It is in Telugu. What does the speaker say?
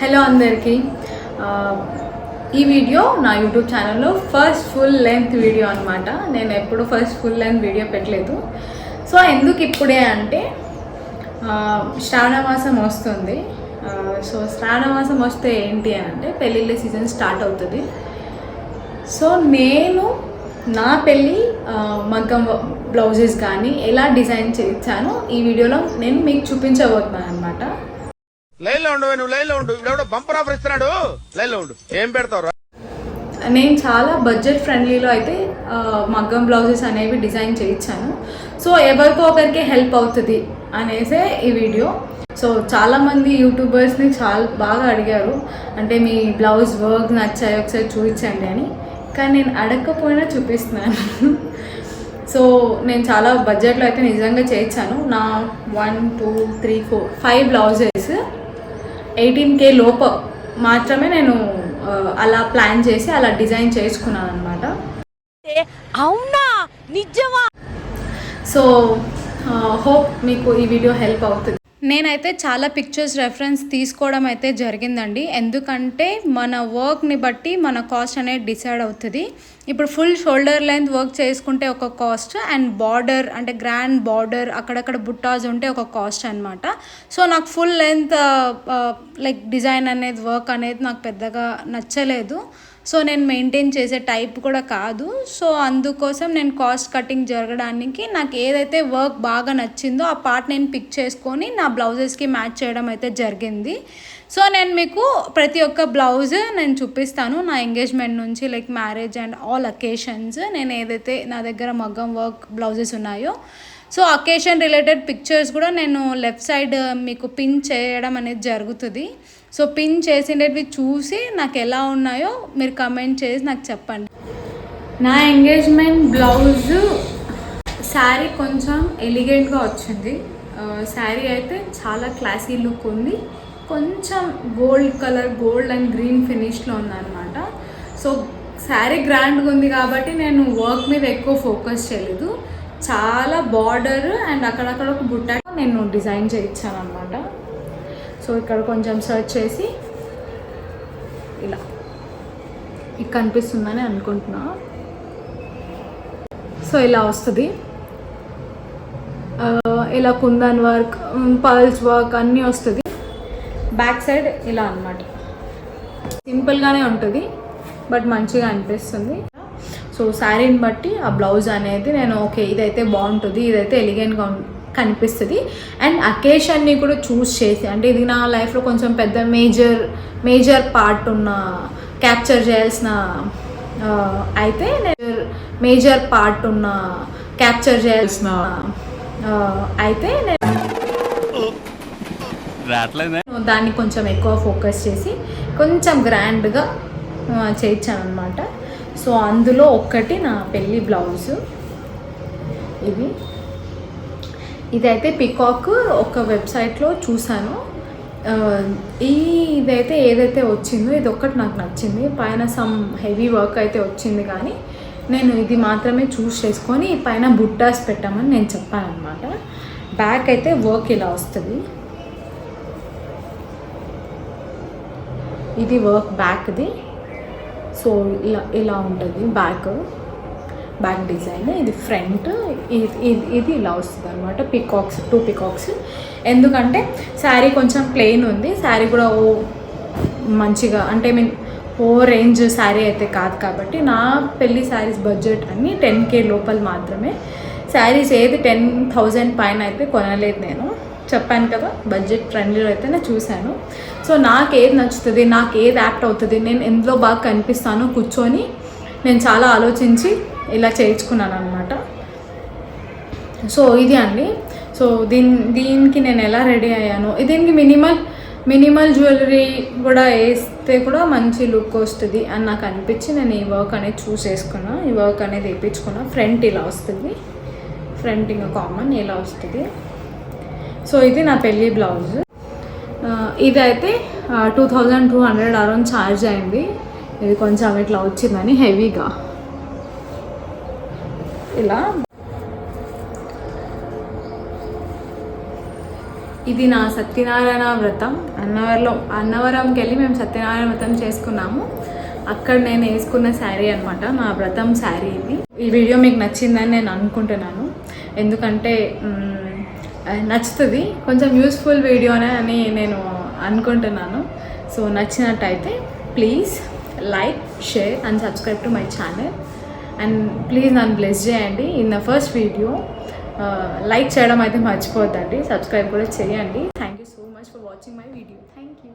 హలో అందరికీ. ఈ వీడియో నా యూట్యూబ్ ఛానల్లో ఫస్ట్ ఫుల్ లెంత్ వీడియో అనమాట నేను ఎప్పుడు ఫస్ట్ ఫుల్ లెంత్ వీడియో పెట్టలేదు. సో ఎందుకు ఇప్పుడే అంటే ఆ, శ్రావణ మాసం వస్తుంది. సో శ్రావణ మాసం వస్తే ఏంటి అని అంటే పెళ్ళిళ్ళ సీజన్ స్టార్ట్ అవుతుంది. సో నేను నా పెళ్ళి మగ్గం బ్లౌజెస్ కానీ ఎలా డిజైన్ చేయించానో ఈ వీడియోలో నేను మీకు చూపించబోతున్నాను అనమాట లైన్లో ఉండు నువ్వు లైన్లో ఉండు. ఇవిడెవడో బంపర్ ఆఫర్ ఇస్తున్నాడు. లైన్లో ఉండు. ఏం పెడతావు నేను చాలా బడ్జెట్ ఫ్రెండ్లీలో అయితే మగ్గం బ్లౌజెస్ అనేవి డిజైన్ చేయించాను. సో ఎవరికో ఒకరికి హెల్ప్ అవుతుంది అనేసే ఈ వీడియో సో చాలామంది యూట్యూబర్స్ని చాలా బాగా అడిగారు. అంటే మీ బ్లౌజ్ వర్క్ నచ్చాయి ఒకసారి చూపించండి అని. కానీ నేను అడగకపోయినా చూపిస్తున్నాను. సో నేను చాలా బడ్జెట్లో అయితే నిజంగా చేయించాను. నా one two three four five blouses eighteen K లోపు మాత్రమే నేను అలా ప్లాన్ చేసి అలా డిజైన్ చేసుకున్నాను అనమాట అవునా? నిజమా? సో హోప్ మీకు ఈ వీడియో హెల్ప్ అవుతుంది. నేనైతే చాలా పిక్చర్స్ రెఫరెన్స్ తీసుకోవడం అయితే జరిగిందండి. ఎందుకంటే మన వర్క్ని బట్టి మన కాస్ట్ అనేది డిసైడ్ అవుతుంది. ఇప్పుడు ఫుల్ షోల్డర్ లెంత్ వర్క్ చేసుకుంటే ఒక కాస్ట్ అండ్ బార్డర్ అంటే గ్రాండ్ బార్డర్ అక్కడక్కడ బుట్టాస్ ఉంటే ఒక కాస్ట్ అనమాట సో నాకు ఫుల్ లెంత్ లైక్ డిజైన్ అనేది వర్క్ అనేది నాకు పెద్దగా నచ్చలేదు. సో నేను మెయింటైన్ చేసే టైప్ కూడా కాదు. సో అందుకోసం నేను కాస్ట్ కటింగ్ జరగడానికి నాకు ఏదైతే వర్క్ బాగా నచ్చిందో ఆ పార్ట్ నేను పిక్ చేసుకొని నా బ్లౌజెస్కి మ్యాచ్ చేయడం అయితే జరిగింది. సో నేను మీకు ప్రతి ఒక్క బ్లౌజ్ నేను చూపిస్తాను. నా ఎంగేజ్మెంట్ నుంచి like marriage and all occasions నేను ఏదైతే నా దగ్గర మగ్గం వర్క్ బ్లౌజెస్ ఉన్నాయో. సో అకేషన్ రిలేటెడ్ పిక్చర్స్ కూడా నేను లెఫ్ట్ సైడ్ మీకు పిన్ చేయడం అనేది జరుగుతుంది. సో పిన్ చేసినవి చూసి నాకు ఎలా ఉన్నాయో మీరు కమెంట్ చేసి నాకు చెప్పండి. నా ఎంగేజ్మెంట్ బ్లౌజ్ శారీ కొంచెం ఎలిగెంట్గా వచ్చింది. శారీ అయితే చాలా క్లాసీ లుక్ ఉంది. కొంచెం gold colour gold and green ఫినిష్లో ఉందన్నమాట. సో శారీ గ్రాండ్గా ఉంది కాబట్టి నేను వర్క్ మీద ఎక్కువ ఫోకస్ చేయలేదు. చాలా బార్డర్ అండ్ అక్కడక్కడ ఒక బుట్ట నేను డిజైన్ చేయించాను అనమాట సో ఇక్కడ కొంచెం సర్చ్ చేసి ఇలా. ఇది కనిపిస్తుందని అనుకుంటున్నా. సో ఇలా వస్తుంది. ఇలా కుందన్ వర్క్ పర్ల్స్ వర్క్ అన్నీ వస్తుంది. బ్యాక్ సైడ్ ఇలా అనమాట సింపుల్గానే ఉంటుంది బట్ మంచిగా అనిపిస్తుంది. సో శారీని బట్టి ఆ బ్లౌజ్ అనేది నేను ఓకే ఇదైతే బాగుంటుంది ఇదైతే ఎలిగెంట్గా కనిపిస్తుంది. అండ్ అకేషన్ని కూడా చూస్ చేసి అంటే ఇది నా లైఫ్లో కొంచెం పెద్ద మేజర్ మేజర్ పార్ట్ ఉన్న క్యాప్చర్ చేయాల్సిన అయితే నేను మేజర్ పార్ట్ ఉన్న క్యాప్చర్ చేయాల్సిన అయితే నేను దాన్ని కొంచెం ఎక్కువ ఫోకస్ చేసి కొంచెం గ్రాండ్గా చేయించాను అనమాట సో అందులో ఒక్కటి నా పెళ్ళి బ్లౌజ్. ఇది. ఇదైతే పికాక్ ఒక వెబ్సైట్లో చూశాను. ఈ ఇదైతే ఏదైతే వచ్చిందో ఇది ఒక్కటి నాకు నచ్చింది. పైన సమ్ హెవీ వర్క్ అయితే వచ్చింది కానీ నేను ఇది మాత్రమే చూస్ చేసుకొని పైన బుట్టాస్ పెట్టామని నేను చెప్పాను అనమాట బ్యాక్ అయితే వర్క్ ఇలా వస్తుంది. ఇది వర్క్ బ్యాక్ది. సో ఇలా ఇలా ఉంటుంది బ్యాక్. బ్యాక్ డిజైన్ ఇది ఫ్రంట్ ఇది ఇది ఇలా వస్తుంది అనమాట పికాక్స్ టూ పికాక్స్ ఎందుకంటే శారీ కొంచెం ప్లెయిన్ ఉంది శారీ కూడా ఓ మంచిగా అంటే మీన్ ఓ రేంజ్ శారీ అయితే కాదు కాబట్టి నా పెళ్ళి శారీస్ బడ్జెట్ అన్ని టెన్ కే లోపల మాత్రమే. శారీస్ ఏది టెన్ థౌజండ్ పైన అయితే కొనలేదు నేను. చెప్పాను కదా బడ్జెట్ ఫ్రెండ్లీలో అయితే నేను చూశాను. సో నాకు ఏది నచ్చుతుంది నాకు ఏది యాప్ట్ అవుతుంది నేను ఎందులో బాగా కనిపిస్తానో కూర్చొని నేను చాలా ఆలోచించి ఇలా చేయించుకున్నాను అనమాట సో ఇది అండి. సో దీని దీనికి నేను ఎలా రెడీ అయ్యాను? దీనికి మినిమల్ మినిమల్ జ్యువెలరీ కూడా వేస్తే కూడా మంచి లుక్ వస్తుంది అని నాకు అనిపించి నేను ఈ వర్క్ అనేది చూస్ చేసుకున్నా. ఈ వర్క్ అనేది వేయించుకున్నా. ఫ్రంట్ ఇలా వస్తుంది. ఫ్రంట్ ఇంకా కామన్ ఇలా వస్తుంది. సో ఇది నా పెళ్ళి బ్లౌజ్. ఇదైతే two thousand two hundred around charge అయింది. ఇది కొంచెం ఇట్లా వచ్చిందని హెవీగా. ఇలా. ఇది నా సత్యనారాయణ వ్రతం. అన్నవరంలో అన్నవరంకి వెళ్ళి మేము సత్యనారాయణ వ్రతం చేసుకున్నాము. అక్కడ నేను వేసుకున్న శారీ అనమాట నా వ్రతం శారీ ఇది. ఈ వీడియో మీకు నచ్చిందని నేను అనుకుంటున్నాను. ఎందుకంటే నచ్చుతుంది. కొంచెం యూస్ఫుల్ వీడియోనే అని నేను అనుకుంటున్నాను. సో నచ్చినట్టయితే please like share and subscribe to my channel and please నన్ను బ్లెస్ చేయండి. In the first video like చేయడం అయితే మర్చిపోద్దండి. సబ్స్క్రైబ్ కూడా చేయండి. Thank you so much for watching my video thank you